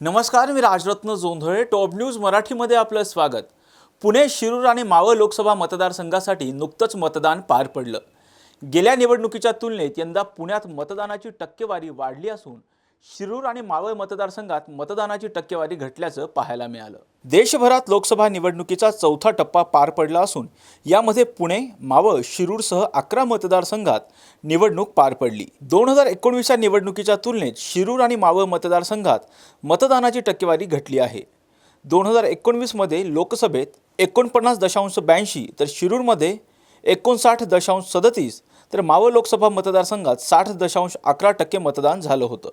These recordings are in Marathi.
नमस्कार मी राजरत्न जोंधळे टॉप न्यूज मराठीमध्ये आपलं स्वागत. पुणे शिरूर आणि मावळ लोकसभा मतदारसंघासाठी नुकतंच मतदान पार पडलं. गेल्या निवडणुकीच्या तुलनेत यंदा पुण्यात मतदानाची टक्केवारी वाढली असून शिरूर आणि मावळ मतदारसंघात मतदानाची टक्केवारी घटल्याचं पाहायला मिळालं. देशभरात लोकसभा निवडणुकीचा चौथा टप्पा पार पडला असून यामध्ये पुणे मावळ शिरूरसह अकरा मतदारसंघात निवडणूक पार पडली. दोन हजार एकोणवीसच्या निवडणुकीच्या तुलनेत शिरूर आणि मावळ मतदारसंघात मतदानाची टक्केवारी घटली आहे. दोन हजार एकोणवीसमध्ये लोकसभेत एकोणपन्नास दशांश ब्याऐंशी तर शिरूरमध्ये एकोणसाठ दशांश सदतीस तर मावळ लोकसभा मतदारसंघात साठ दशांश अकरा टक्के मतदान झालं होतं.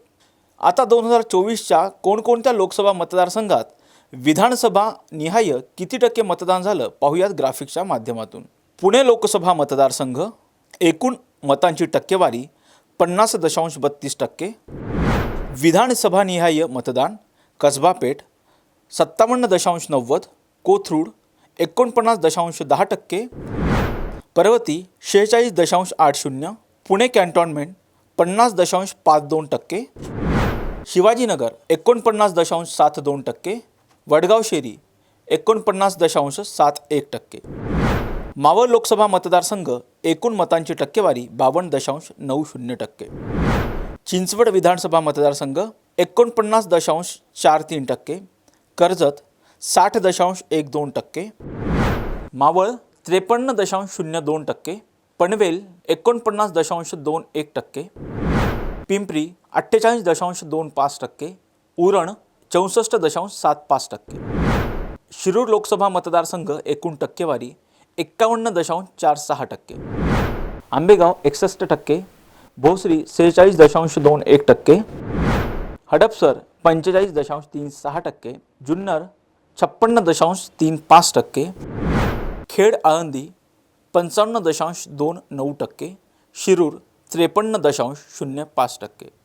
आता दोन हजार चोवीसच्या कोणकोणत्या लोकसभा मतदारसंघात विधानसभा निहाय किती टक्के मतदान झालं पाहूयात ग्राफिक्सच्या माध्यमातून. पुणे लोकसभा मतदारसंघ एकूण मतांची टक्केवारी पन्नास दशांश बत्तीस टक्के. विधानसभा निहाय मतदान कसबा पेठ सत्तावन्न दशांश नव्वद कोथरूड एकोणपन्नास दशांश दहा टक्के. पर्वती शेहेचाळीस दशांश आठ शून्य पुणे कॅन्टॉनमेंट पन्नास दशांश पाच दोन टक्के. शिवाजीनगर एकोणपन्नास दशांश सात दोन टक्के वडगाव शेरी एकोणपन्नास दशांश सात एक टक्के. मावळ लोकसभा मतदारसंघ एकूण मतांची टक्केवारी बावन्न दशांश नऊ शून्य टक्के. चिंचवड विधानसभा मतदारसंघ एकोणपन्नास दशांश चार तीन टक्के कर्जत साठ दशांश एक दोन टक्के. मावळ त्रेपन्न दशांश शून्य दोन टक्के पनवेल एकोणपन्नास दशांश दोन एक टक्के. पिंपरी अठ्ठेचाळीस दशांश दोन पाच टक्के उरण चौसष्ट दशांश सात पाच टक्के. शिरूर लोकसभा मतदारसंघ एकूण टक्केवारी एक्कावन्न दशांश चार सहा टक्के. आंबेगाव एकसष्ट टक्के भोसरी सेहेचाळीस दशांश दोन एक टक्के हडपसर पंचेचाळीस दशांश तीन सहा टक्के जुन्नर छप्पन्न दशांश तीन पाच टक्के खेड आळंदी पंचावन्न दशांश दोन नऊ टक्के शिरूर त्रेपन्न दशांश शून्य पाच टक्के.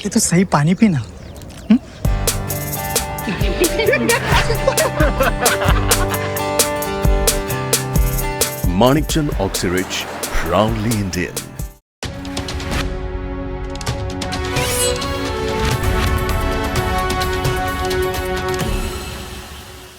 पहले तो सही पानी पीना Manikchand Oxyrich, proudly Indian.